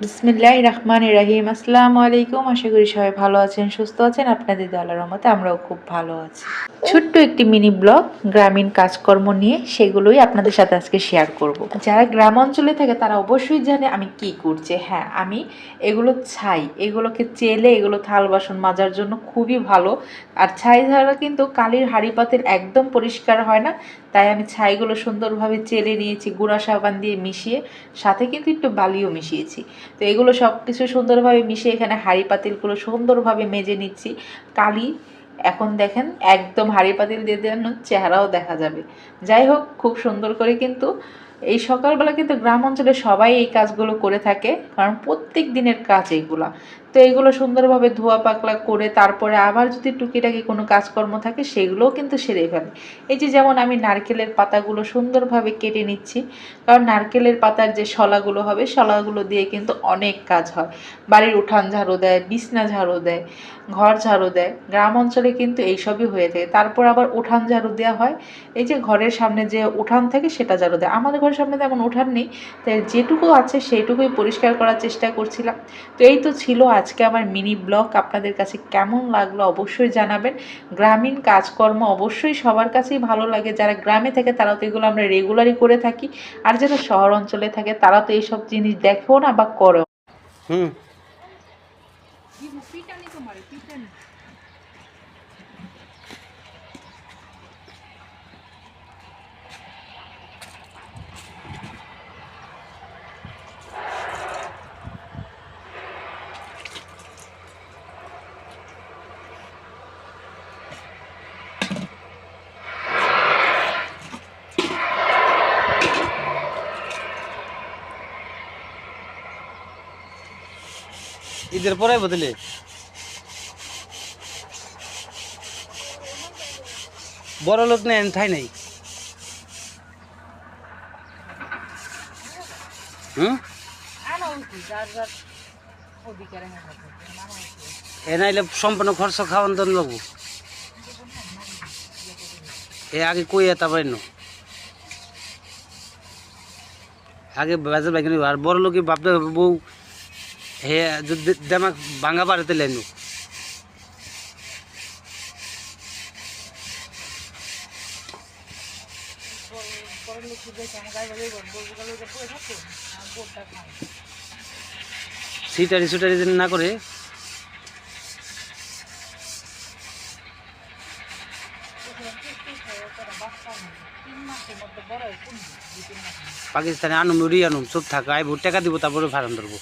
বিসমিল্লাহ রহমান রাহিম আসসালামু আলাইকুম আশা করি সবাই ভালো আছেন, সুস্থ আছেন। আপনাদের দলার রহমতে আমরাও খুব ভালো আছি। ছোট্ট একটি মিনি ব্লগ, গ্রামীণ কাজকর্ম নিয়ে, সেগুলোই আপনাদের সাথে আজকে শেয়ার করব। যারা গ্রাম অঞ্চলে থাকে, তারা অবশ্যই জানে আমি কি করছি। হ্যাঁ আমি এগুলো ছাই, এগুলোকে চেলে, এগুলো থাল বাসন মাজার জন্য খুবই ভালো। আর ছাই ছাড়া কিন্তু কালির হাঁড়ি পাতিল একদম পরিষ্কার হয় না। তাই আমি ছাইগুলো সুন্দরভাবে চেলে নিয়েছি, গুঁড়া সাবান দিয়ে মিশিয়ে, সাথে কিন্তু একটু বালিও মিশিয়েছি। তো এগুলো সব কিছু সুন্দরভাবে মিশিয়ে এখানে হাঁড়ি পাতিলগুলো সুন্দরভাবে মেজে নিচ্ছি। কালি, এখন দেখেন একদম হাঁড়ি পাতিল দিয়ে দেওয়ানোর চেহারাও দেখা যাবে। যাই হোক, খুব সুন্দর করে কিন্তু এই সকালবেলা কিন্তু গ্রাম অঞ্চলে সবাই এই কাজগুলো করে থাকে, কারণ প্রত্যেক দিনের কাজ এইগুলো। তো এইগুলো সুন্দরভাবে ধোয়া পাকলা করে তারপরে আবার যদি টুকিটাকি কোনো কাজকর্ম থাকে সেগুলোও কিন্তু সেরে ফেলে। এই যে যেমন আমি নারকেলের পাতাগুলো সুন্দরভাবে কেটে নিচ্ছি, কারণ নারকেলের পাতার যে শলাগুলো হবে, শলাগুলো দিয়ে কিন্তু অনেক কাজ হয়। বাড়ির উঠান ঝাড়ু দেয়, বিছনা ঝাড়ু দেয়, ঘর ঝাড়ু দেয়, গ্রাম অঞ্চলে কিন্তু এইসবই হয়ে থাকে। তারপর আবার উঠান ঝাড়ু দেওয়া হয়, এই যে ঘরের সামনে যে উঠান থাকে সেটা ঝাড়ু দেয়। আমাদের ঘরের সামনে তেমন উঠান নেই তাই যেটুকু আছে সেইটুকুই পরিষ্কার করার চেষ্টা করছিলাম। তো এই তো ছিল আজকে আমার মিনি ব্লগ আপনাদের কাছে কেমন লাগল অবশ্যই জানাবেন। গ্রামীণ কাজকর্ম অবশ্যই সবার কাছেই ভালো লাগে যারা গ্রামে থাকে তারা তো এগুলো আমরা রেগুলারই করে থাকি আর যারা শহর অঞ্চলে থাকে তারা তো এইসব জিনিস দেখেও না বা করেও। হুম। ঈদের পরে বদলে বড় লোক নেন ঠাই নাই। এ নাইলে সম্পূর্ণ খরচ খাওয়ান দান লাগবো এ আগে কই তারপরে নো আগে বাজার বাইক আর বড় লোকে বাপদা বউ হে যদি দেমাক ভাঙা পাড়াতে লেনু সিটারি সুটারি যদি না করে পাকিস্তানে আনুম উড়ি আনুম, চুপ থাকা আইব টাকা দিব তারপরে ভাড়ান ধরবো